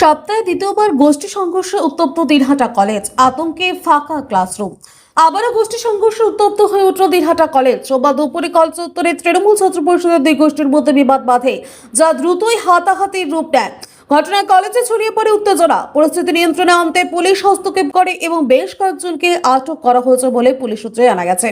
সপ্তাহে দ্বিতীয়বার গোষ্ঠী সংঘর্ষে উত্তপ্ত দিনহাটা কলেজ। আতঙ্কে ফাঁকা ক্লাসরুম। আবারও গোষ্ঠী সংঘর্ষ উত্তপ্ত হয়ে উঠল দিনহাটা কলেজ। সোমবার দুপুরে কলেজ উত্তরে তৃণমূল ছাত্র পরিষদের দুই গোষ্ঠীর মধ্যে বিবাদ বাঁধে, যা দ্রুতই হাতাহাতির রূপ নেয়। ঘটনায় কলেজে ছড়িয়ে পড়ে উত্তেজনা। পরিস্থিতি নিয়ন্ত্রণে আনতে পুলিশ হস্তক্ষেপ করে এবং বেশ কয়েকজনকে আটক করা হয়েছে বলে পুলিশ সূত্রে জানা গেছে।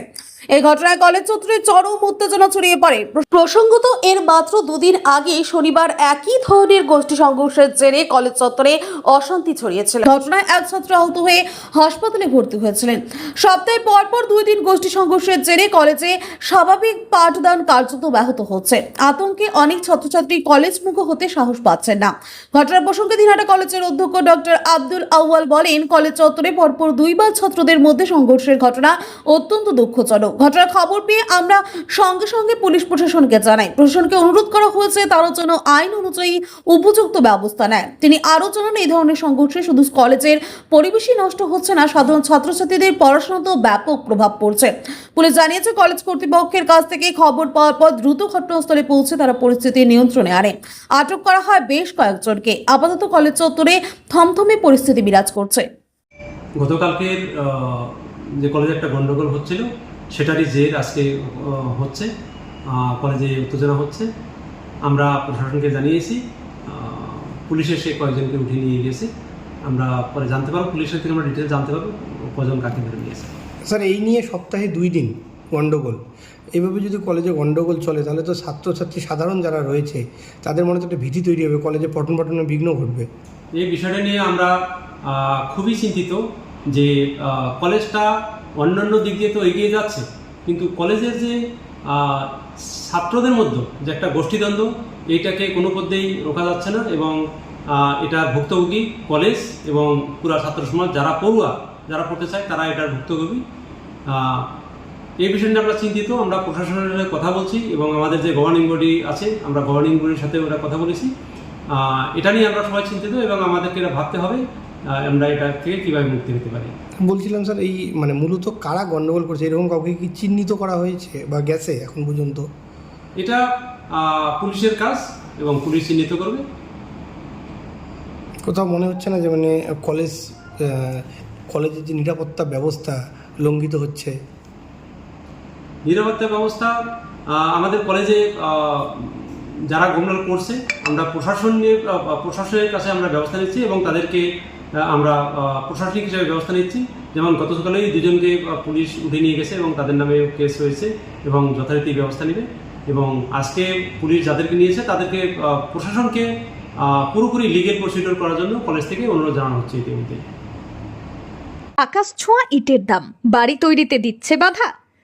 এই ঘটনায় কলেজ চত্বরে চরম উত্তেজনা ছড়িয়ে পড়ে। প্রসঙ্গত, এর মাত্র দুদিন আগে শনিবার একই ধরনের গোষ্ঠী সংঘর্ষের জেরে কলেজ চত্বরে অশান্তি ছড়িয়েছিল। ঘটনায় এক ছাত্র আহত হয়ে হাসপাতালে ভর্তি হয়েছিলেন। সপ্তাহে পর পর দুই দিন গোষ্ঠী সংঘর্ষের জেরে কলেজে স্বাভাবিক পাঠদান কার্যত ব্যাহত হচ্ছে। আতঙ্কে অনেক ছাত্রছাত্রী কলেজ মুখ হতে সাহস পাচ্ছেন না। ঘটনার প্রসঙ্গে দিনহাটা কলেজের অধ্যক্ষ ডক্টর আব্দুল আউয়াল বলেন, কলেজ চত্বরে পরপর দুইবার ছাত্রদের মধ্যে সংঘর্ষের ঘটনা অত্যন্ত দুঃখজনক। ঘটনার খবর পেয়ে আমরা সঙ্গে সঙ্গে পুলিশ প্রশাসনকে জানাই। প্রশাসনকে অনুরোধ করা হয়েছে, তারা যেন আইন অনুযায়ী উপযুক্ত ব্যবস্থা নেয়। তিনি আরও জানান, এই ধরনের সংঘর্ষে শুধু কলেজের পরিবেশই নষ্ট হচ্ছে না, সাধারণ ছাত্রছাত্রীদের পড়াশোনাতেও ব্যাপক প্রভাব পড়ছে। পুলিশ জানিয়েছে, কলেজ কর্তৃপক্ষের কাছ থেকে খবর পাওয়ার পর দ্রুত ঘটনাস্থলে পৌঁছে তারা পরিস্থিতি নিয়ন্ত্রণে আনে। আটক করা হয় বেশ কয়েকজনকে আপাতত কলেজ চত্বরে থমথমে পরিস্থিতি বিরাজ করছে। গতকালকের যে কলেজে একটা গন্ডগোল হচ্ছিল সেটারই জের আজকে হচ্ছে কলেজে উত্তেজনা হচ্ছে। আমরা প্রশাসনকে জানিয়েছি আহ, পুলিশ এসে কয়েকজনকে উঠিয়ে নিয়ে গেছে। আমরা পরে জানতে পারব পুলিশের থেকে আমরা ডিটেলস জানতে পারব কজন কাকে ধরে নিয়েছে। স্যার এই নিয়ে সপ্তাহে দুই দিন গণ্ডগোল এভাবে যদি কলেজে গণ্ডগোল চলে, তাহলে তো ছাত্রছাত্রী সাধারণ যারা রয়েছে, তাদের মনে তো একটা ভীতি তৈরি হবে, কলেজে পঠন পাঠনে বিঘ্ন ঘটবে। এই বিষয়টা নিয়ে আমরা খুবই চিন্তিত যে কলেজটা অন্যান্য দিক দিয়ে তো এগিয়ে যাচ্ছে, কিন্তু কলেজের যে ছাত্রদের মধ্যে যে একটা গোষ্ঠীদ্বন্দ্ব, এইটাকে কোনো পদ্ধেই রোকা যাচ্ছে না এবং এটা ভুক্তভোগী কলেজ এবং পুরা ছাত্র সমাজ, যারা পড়ুয়া, যারা পড়তে চায়, তারা এটার ভুক্তভোগী। এই বিষয় নিয়ে আমরা চিন্তিত আমরা প্রশাসনের সাথে কথা বলছি এবং আমাদের যে গভর্নিং বডি আছে আমরা গভর্নিং বডির সাথে ওরা কথা বলেছি। এটা নিয়ে আমরা সবাই চিন্তিত এবং আমাদেরকে এটা ভাবতে হবে আমরা এটা থেকে কীভাবে মুক্তি পেতে পারি। বলছিলাম স্যার এই মানে মূলত কারা গণ্ডগোল করছে? এরকম কাউকে কি চিহ্নিত করা হয়েছে বা গেছে এখন পর্যন্ত? এটা পুলিশের কাজ এবং পুলিশ চিহ্নিত করবে। কোথাও মনে হচ্ছে না যে মানে কলেজ কলেজের যে নিরাপত্তা ব্যবস্থা লঙ্ঘিত হচ্ছে? নিরাপত্তা ব্যবস্থা আমাদের কলেজে যারা গোমরাল করছে আমরা প্রশাসনের আহ, প্রশাসনের কাছে আমরা ব্যবস্থা নিচ্ছি এবং তাদেরকে আমরা প্রশাসনিক হিসেবে ব্যবস্থা নিচ্ছি। যেমন গত সকালেই দুজনকে পুলিশ উঠে নিয়ে গেছে এবং তাদের নামে কেস হয়েছে এবং যথারীতি ব্যবস্থা নেবে এবং আজকে পুলিশ যাদেরকে নিয়েছে তাদেরকে প্রশাসনকে পুরোপুরি লিগেল প্রসিডিওর করার জন্য কলেজ থেকে অনুরোধ জানানো হচ্ছে ইতিমধ্যে আকাশ ছোঁয়া ইটের দাম। বাড়ি তৈরিতে দিচ্ছে বাধা।